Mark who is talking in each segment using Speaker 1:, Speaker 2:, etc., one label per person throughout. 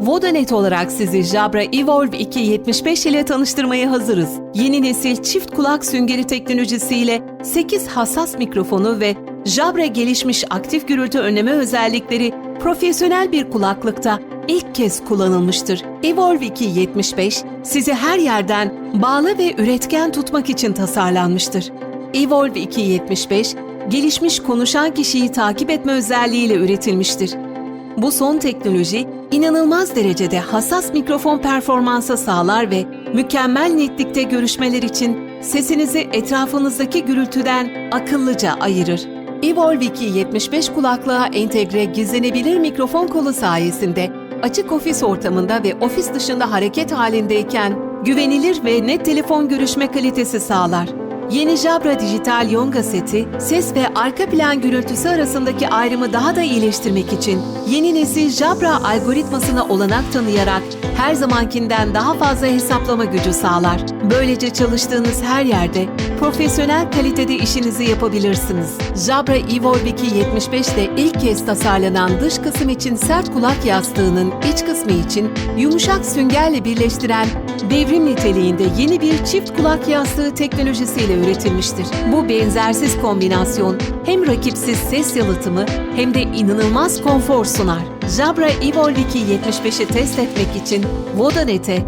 Speaker 1: Vodanet olarak sizi Jabra Evolve 275 ile tanıştırmaya hazırız. Yeni nesil çift kulak süngeri teknolojisiyle 8 hassas mikrofonu ve Jabra gelişmiş aktif gürültü önleme özellikleri profesyonel bir kulaklıkta ilk kez kullanılmıştır. Evolve 275 sizi her yerden bağlı ve üretken tutmak için tasarlanmıştır. Evolve 275 gelişmiş konuşan kişiyi takip etme özelliğiyle üretilmiştir. Bu son teknoloji inanılmaz derecede hassas mikrofon performansa sağlar ve mükemmel netlikte görüşmeler için sesinizi etrafınızdaki gürültüden akıllıca ayırır. Evolve 275 kulaklığa entegre gizlenebilir mikrofon kolu sayesinde açık ofis ortamında ve ofis dışında hareket halindeyken güvenilir ve net telefon görüşme kalitesi sağlar. Yeni Jabra dijital Yonga seti, ses ve arka plan gürültüsü arasındaki ayrımı daha da iyileştirmek için yeni nesil Jabra algoritmasına olanak tanıyarak her zamankinden daha fazla hesaplama gücü sağlar. Böylece çalıştığınız her yerde profesyonel kalitede işinizi yapabilirsiniz. Jabra Evolve 275 de ilk kez tasarlanan dış kısım için sert kulak yastığının iç kısmı için yumuşak süngerle birleştiren devrim niteliğinde yeni bir çift kulak yastığı teknolojisiyle üretilmiştir. Bu benzersiz kombinasyon hem rakipsiz ses yalıtımı hem de inanılmaz konfor sunar. Jabra Evolve 275'i test etmek için Vodanet'e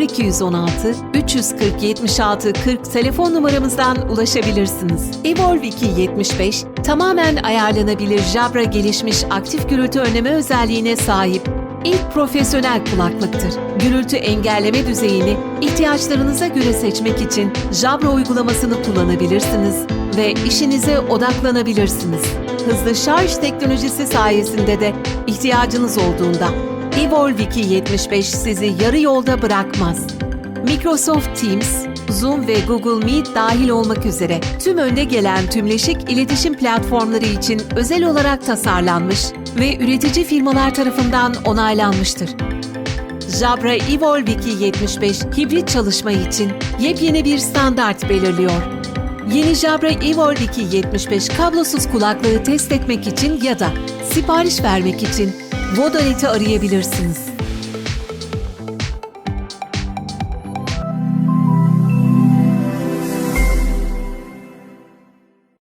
Speaker 1: 0216 340 76 40 telefon numaramızdan ulaşabilirsiniz. Evolve 275 tamamen ayarlanabilir Jabra gelişmiş aktif gürültü önleme özelliğine sahip ilk profesyonel kulaklıktır. Gürültü engelleme düzeyini ihtiyaçlarınıza göre seçmek için Jabra uygulamasını kullanabilirsiniz ve işinize odaklanabilirsiniz. Hızlı şarj teknolojisi sayesinde de ihtiyacınız olduğunda Evolve 275 sizi yarı yolda bırakmaz. Microsoft Teams, Zoom ve Google Meet dahil olmak üzere tüm önde gelen tümleşik iletişim platformları için özel olarak tasarlanmış ve üretici firmalar tarafından onaylanmıştır. Jabra Evolve 275 hibrit çalışma için yepyeni bir standart belirliyor. Yeni Jabra Evolve 275 kablosuz kulaklığı test etmek için ya da sipariş vermek için Vodanet'i arayabilirsiniz.